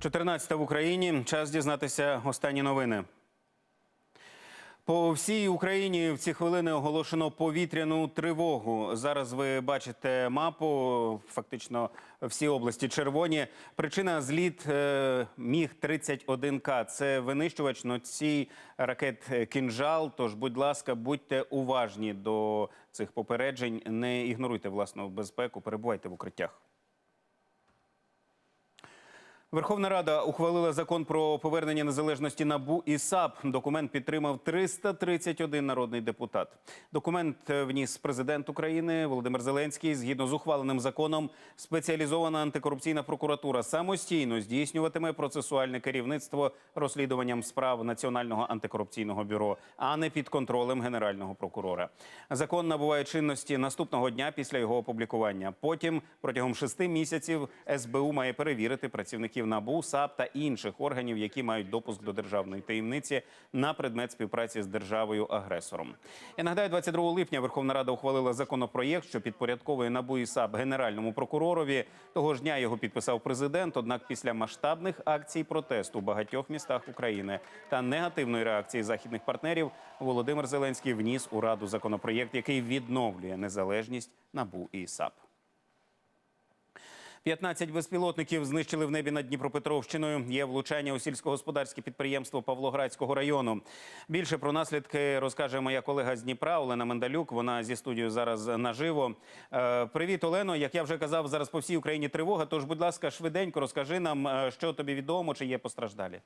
14 в Україні. Час дізнатися останні новини. По всій Україні в ці хвилини оголошено повітряну тривогу. Зараз ви бачите мапу. Фактично всі області червоні. Причина зліт е, міг 31 к Це винищувач носій ракет кінжал. Тож, будь ласка, будьте уважні до цих попереджень. Не ігноруйте власну безпеку. Перебувайте в укриттях. Верховна Рада ухвалила закон про повернення незалежності НАБУ і САП. Документ підтримав 331 народний депутат. Документ е, вніс президент України Володимир Зеленський. Згідно з ухваленим законом, спеціалізована антикорупційна прокуратура самостійно здійснюватиме процесуальне керівництво розслідуванням справ Національного антикорупційного бюро, а не під контролем генерального прокурора. Закон набуває чинності наступного дня після його опублікування. Потім протягом шести місяців СБУ має перевірити працівників НАБУ, САП та інших органів, які мають допуск до державної таємниці на предмет співпраці з державою-агресором. Я нагадаю, 22 липня Верховна Рада ухвалила законопроєкт, що підпорядковує НАБУ і САП генеральному прокуророві. Того ж дня його підписав президент. Однак, після масштабних акцій протесту в багатьох містах України та негативної реакції західних партнерів, Володимир Зеленський вніс у раду законопроєкт, який відновлює незалежність НАБУ і САП. 15 безпілотників знищили в небі над Дніпропетровщиною. Є влучання у сільськогосподарське підприємство Павлоградського району. Більше про наслідки розкаже моя колега з Дніпра Олена Мендалюк. Вона зі студією зараз наживо. Е, Привіт, Олено. Як я вже казав, зараз по всій Україні тривога. Тож, будь ласка, швиденько розкажи нам, е, що тобі відомо, чи є постраждалі.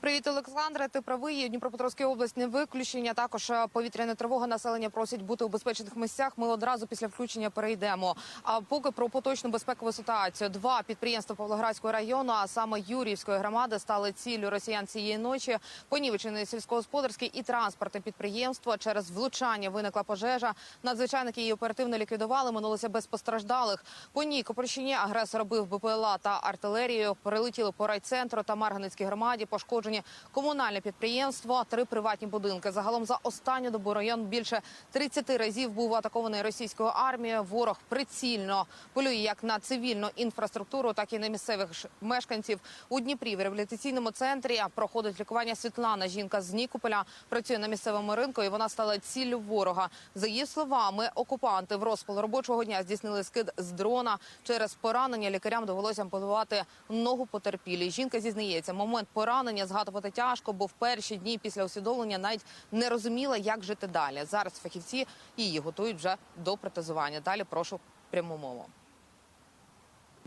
Привіт, Олександре. Ти правий. Дніпропетровська область не виключення. Також е, повітряна тривога. Населення просять бути у безпечних місцях. Ми одразу після включення перейдемо. А поки про поточну безпекову ситуацію. Два підприємства Павлоградського району, а саме Юрівської громади, стали ціллю росіян цієї ночі. Понівечене сільськогосподарське і транспортне підприємство. Через влучання виникла пожежа. Надзвичайники її оперативно ліквідували. Минулося без постраждалих. По Нікопольщині агресор бив БПЛА та артилерію. Прилетіли по райцентру та Марганецькій громаді. Пошкоджені комунальне підприємство, три приватні будинки. Загалом за останню добу район більше 30 разів був атакований російською армією. Ворог прицільно полює як на цивільну інфраструктуру, так і на місцевих мешканців. У Дніпрі в реабілітаційному центрі проходить лікування Світлана. Жінка з Нікополя працює на місцевому ринку, і вона стала ціллю ворога. За її словами, окупанти в розпал робочого дня здійснили скид з дрона. Через поранення лікарям довелося ампутувати ногу потерпілій. Жінка зізнається, момент поранення згадувати тяжко, бо в перші дні після усвідомлення навіть не розуміла, як жити далі. Зараз фахівці її готують вже до протезування. Далі прошу пряму мову.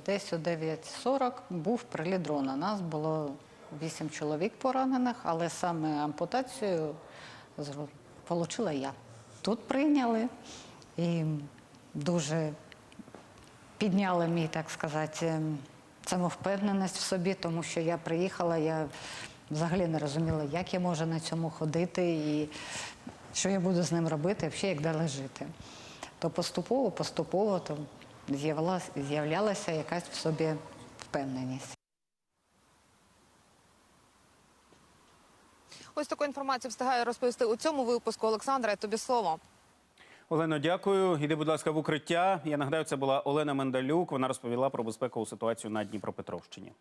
Десь о 9.40 був приліт дрона. Нас було 8 чоловік поранених, але саме ампутацію отримала я. Тут прийняли і дуже підняли мій, так сказати, ем, самовпевненість в собі, тому що я приїхала, я взагалі не розуміла, як я можу на цьому ходити і що я буду з ним робити, взагалі як далі жити. То поступово, поступово то з'являлася якась в собі впевненість. Ось таку інформацію встигаю розповісти у цьому випуску. Олександра, тобі слово. Олено, дякую. Іди, будь ласка, в укриття. Я нагадаю, це була Олена Мендалюк. Вона розповіла про безпекову ситуацію на Дніпропетровщині.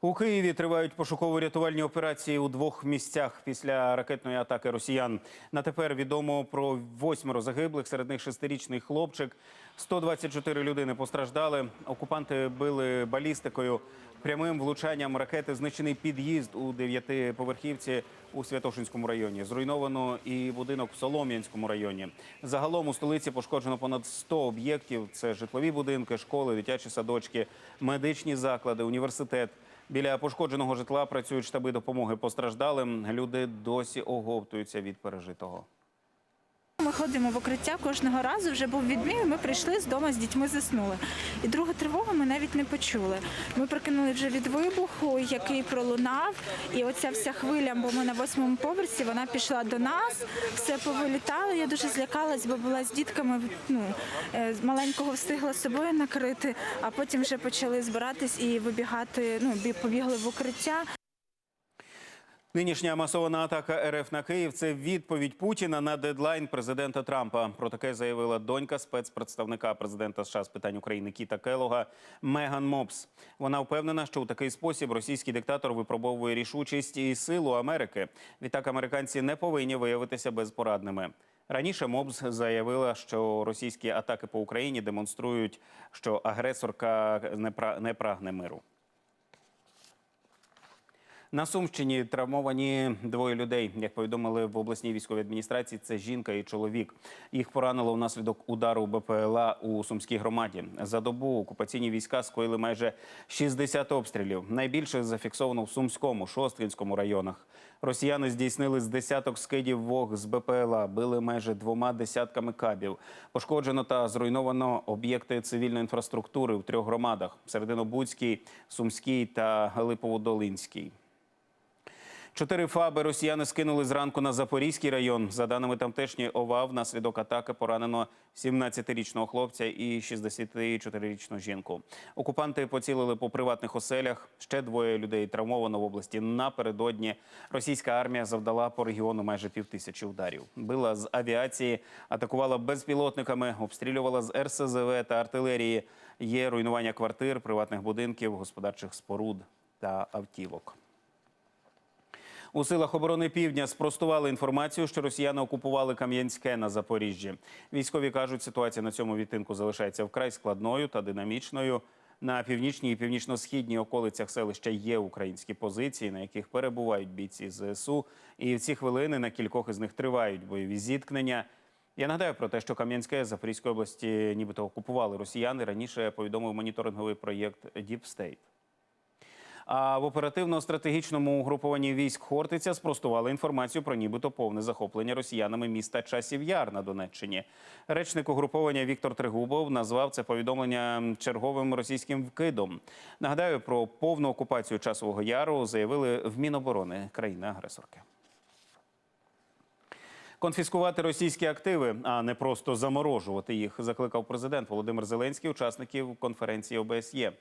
У Києві тривають пошуково-рятувальні операції у двох місцях після ракетної атаки росіян. На тепер відомо про восьмеро загиблих, серед них шестирічний хлопчик. 124 людини постраждали. Окупанти били балістикою. Прямим влучанням ракети знищений під'їзд у дев'ятиповерхівці у Святошинському районі. Зруйновано і будинок в Солом'янському районі. Загалом у столиці пошкоджено понад 100 об'єктів. Це житлові будинки, школи, дитячі садочки, медичні заклади, університет. Біля пошкодженого житла працюють штаби допомоги постраждалим. Люди досі оговтуються від пережитого. Ми ходимо в укриття кожного разу. Вже був відмій. Ми прийшли з дому з дітьми, заснули. І другу тривогу ми навіть не почули. Ми прокинули вже від вибуху, який пролунав. І оця вся хвиля, бо ми на восьмому поверсі, вона пішла до нас, все повилітало. Я дуже злякалась, бо була з дітками. Ну е, маленького встигла собою накрити, а потім вже почали збиратись і вибігати. Ну бі- побігли в укриття. Нинішня масована атака РФ на Київ це відповідь Путіна на дедлайн президента Трампа. Про таке заявила донька спецпредставника президента США з питань України Кіта Келога Меган Мопс. Вона впевнена, що у такий спосіб російський диктатор випробовує рішучість і силу Америки. Відтак американці не повинні виявитися безпорадними. Раніше Мобс заявила, що російські атаки по Україні демонструють, що агресорка не пра- не прагне миру. На Сумщині травмовані двоє людей. Як повідомили в обласній військовій адміністрації, це жінка і чоловік. Їх поранило внаслідок удару БПЛА у Сумській громаді. За добу окупаційні війська скоїли майже 60 обстрілів. Найбільше зафіксовано в Сумському, Шосткинському районах. Росіяни здійснили з десяток скидів вог з БПЛА, били майже двома десятками кабів. Пошкоджено та зруйновано об'єкти цивільної інфраструктури в трьох громадах: Серединобудській, Сумській та Галиповодолинській. Чотири фаби росіяни скинули зранку на Запорізький район. За даними тамтешньої ОВА, внаслідок атаки поранено 17-річного хлопця і 64-річну жінку. Окупанти поцілили по приватних оселях. Ще двоє людей травмовано в області. Напередодні російська армія завдала по регіону майже півтисячі ударів. Била з авіації, атакувала безпілотниками, обстрілювала з РСЗВ та артилерії. Є руйнування квартир, приватних будинків, господарчих споруд та автівок. У силах оборони Півдня спростували інформацію, що росіяни окупували Кам'янське на Запоріжжі. Військові кажуть, ситуація на цьому відтинку залишається вкрай складною та динамічною. На північній і північно-східній околицях селища є українські позиції, на яких перебувають бійці ЗСУ. І в ці хвилини на кількох із них тривають бойові зіткнення. Я нагадаю про те, що Кам'янське Запорізької області нібито окупували росіяни. Раніше повідомив моніторинговий проєкт State. А в оперативно-стратегічному угрупованні військ Хортиця спростували інформацію про нібито повне захоплення росіянами міста Часів Яр на Донеччині. Речник угруповання Віктор Тригубов назвав це повідомлення черговим російським вкидом. Нагадаю, про повну окупацію часового яру заявили в Міноборони країни-агресорки. Конфіскувати російські активи, а не просто заморожувати їх, закликав президент Володимир Зеленський учасників конференції ОБСЄ.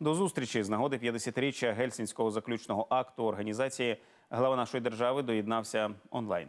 До зустрічі з нагоди 50-річчя гельсінського заключного акту організації глава нашої держави доєднався онлайн.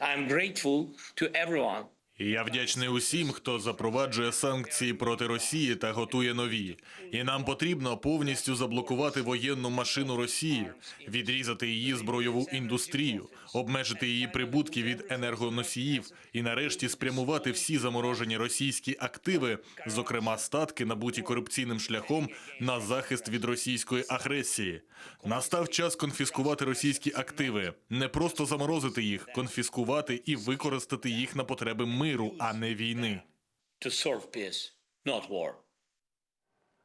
I'm grateful to everyone Я вдячний усім, хто запроваджує санкції проти Росії та готує нові. І нам потрібно повністю заблокувати воєнну машину Росії, відрізати її збройову індустрію, обмежити її прибутки від енергоносіїв і нарешті спрямувати всі заморожені російські активи, зокрема статки, набуті корупційним шляхом, на захист від російської агресії. Настав час конфіскувати російські активи, не просто заморозити їх, конфіскувати і використати їх на потреби миру, а не війни.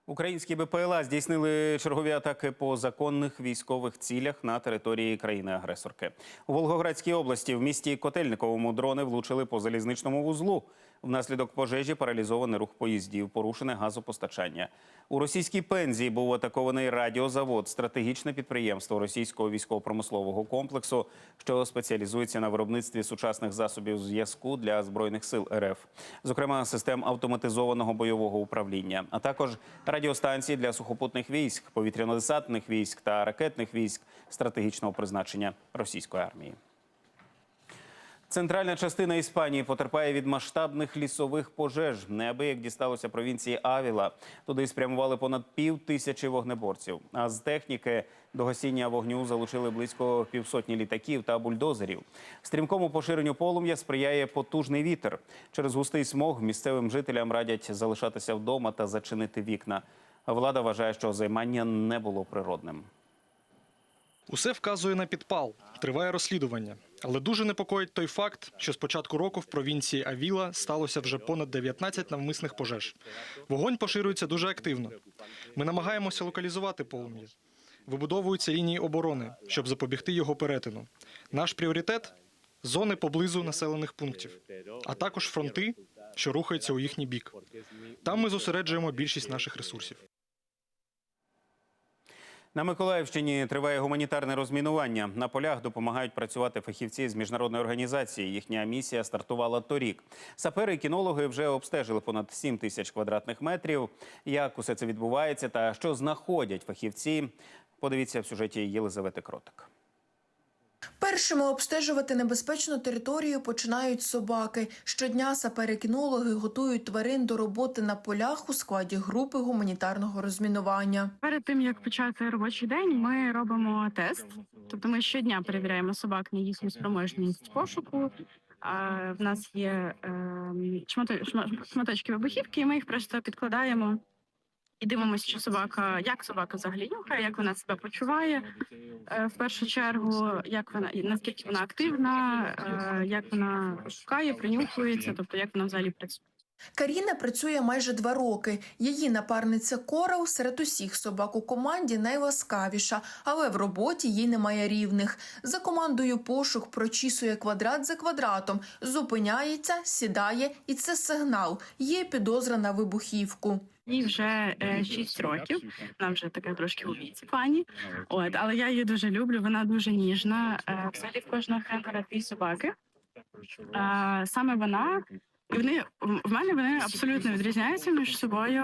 Українські БПЛА здійснили чергові атаки по законних військових цілях на території країни-агресорки. У Волгоградській області в місті Котельниковому дрони влучили по залізничному вузлу. Внаслідок пожежі паралізований рух поїздів, порушене газопостачання. У російській пензі був атакований радіозавод, стратегічне підприємство російського військово-промислового комплексу, що спеціалізується на виробництві сучасних засобів зв'язку для збройних сил РФ, зокрема систем автоматизованого бойового управління, а також радіостанції для сухопутних військ, повітряно-десантних військ та ракетних військ стратегічного призначення російської армії. Центральна частина Іспанії потерпає від масштабних лісових пожеж. Неабияк дісталося провінції Авіла. Туди спрямували понад пів тисячі вогнеборців. А з техніки до гасіння вогню залучили близько півсотні літаків та бульдозерів. Стрімкому поширенню полум'я сприяє потужний вітер. Через густий смог місцевим жителям радять залишатися вдома та зачинити вікна. Влада вважає, що займання не було природним. Усе вказує на підпал. Триває розслідування. Але дуже непокоїть той факт, що з початку року в провінції Авіла сталося вже понад 19 навмисних пожеж. Вогонь поширюється дуже активно. Ми намагаємося локалізувати полум'я. Вибудовуються лінії оборони, щоб запобігти його перетину. Наш пріоритет зони поблизу населених пунктів, а також фронти, що рухаються у їхній бік. Там ми зосереджуємо більшість наших ресурсів. На Миколаївщині триває гуманітарне розмінування. На полях допомагають працювати фахівці з міжнародної організації. Їхня місія стартувала торік. Сапери і кінологи вже обстежили понад 7 тисяч квадратних метрів. Як усе це відбувається та що знаходять фахівці? Подивіться в сюжеті Єлизавети Кротик. Першими обстежувати небезпечну територію починають собаки. Щодня сапери-кінологи готують тварин до роботи на полях у складі групи гуманітарного розмінування. Перед тим як почати робочий день, ми робимо тест. Тобто ми щодня перевіряємо собак на їхню спроможність пошуку. А в нас є ем, шматочки вибухівки, і ми їх просто підкладаємо і дивимося, чи собака, як собака взагалі нюхає, як вона себе почуває. Е, В першу чергу, як вона наскільки вона активна, е, як вона шукає, принюхується, тобто як вона взагалі працює. Каріна працює майже два роки. Її напарниця Корал серед усіх собак у команді найласкавіша, але в роботі їй немає рівних. За командою пошук прочісує квадрат за квадратом, зупиняється, сідає, і це сигнал. Є підозра на вибухівку. Їй вже е, 6 років. Вона вже така трошки у віці пані. От, але я її дуже люблю. Вона дуже ніжна. Е, взагалі в кожного хендера дві собаки. Е, саме вона і вони в мене вони абсолютно відрізняються між собою.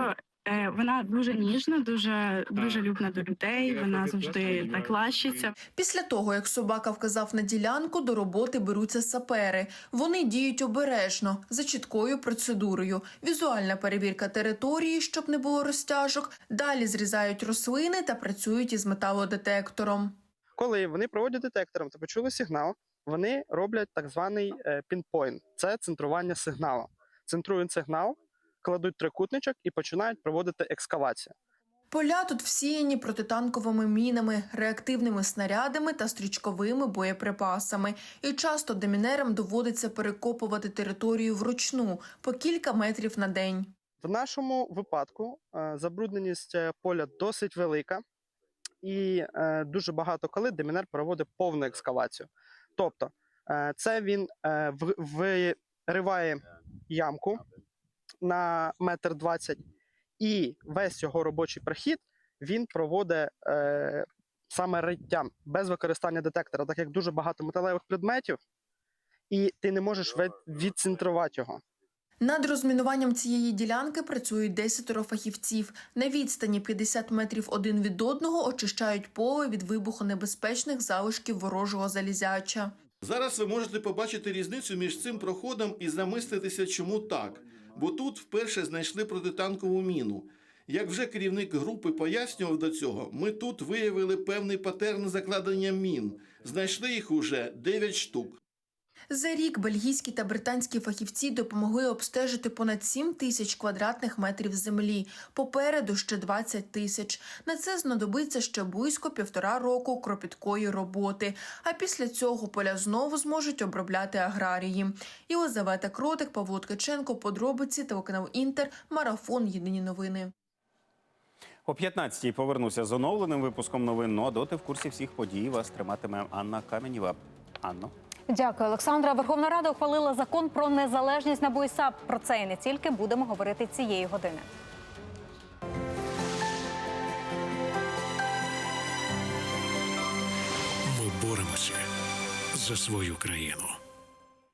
Е, вона дуже ніжна, дуже дуже любна до людей. Вона завжди так лащиться. Після того, як собака вказав на ділянку, до роботи беруться сапери. Вони діють обережно, за чіткою процедурою. Візуальна перевірка території, щоб не було розтяжок. Далі зрізають рослини та працюють із металодетектором. Коли вони проводять детектором та почули сигнал, вони роблять так званий е, пінпойнт. Це центрування сигналу. Центрують сигнал, кладуть трикутничок і починають проводити екскавацію. Поля тут всіяні протитанковими мінами, реактивними снарядами та стрічковими боєприпасами. І часто демінерам доводиться перекопувати територію вручну по кілька метрів на день. В нашому випадку е, забрудненість е, поля досить велика, і е, дуже багато коли демінер проводить повну екскавацію. Тобто, це він вириває ямку на метр двадцять, і весь його робочий прохід він проводить е, саме риттям без використання детектора, так як дуже багато металевих предметів, і ти не можеш відцентрувати його. Над розмінуванням цієї ділянки працюють десятеро фахівців. На відстані 50 метрів один від одного очищають поле від вибухонебезпечних залишків ворожого залізяча. Зараз ви можете побачити різницю між цим проходом і замислитися, чому так. Бо тут вперше знайшли протитанкову міну. Як вже керівник групи пояснював до цього, ми тут виявили певний патерн закладення мін. Знайшли їх уже 9 штук. За рік бельгійські та британські фахівці допомогли обстежити понад 7 тисяч квадратних метрів землі. Попереду ще 20 тисяч. На це знадобиться ще близько півтора року кропіткої роботи. А після цього поля знову зможуть обробляти аграрії. Єлизавета Кротик, Павло Ткаченко, подробиці, телеканал Інтер, марафон. Єдині новини. О 15-й повернуся з оновленим випуском новин. Ну а доти в курсі всіх подій вас триматиме Анна Каменєва. Анно. Дякую, Олександра. Верховна Рада ухвалила закон про незалежність на БОІСАП. САП. Про це і не тільки будемо говорити цієї години. Ми боремося за свою країну.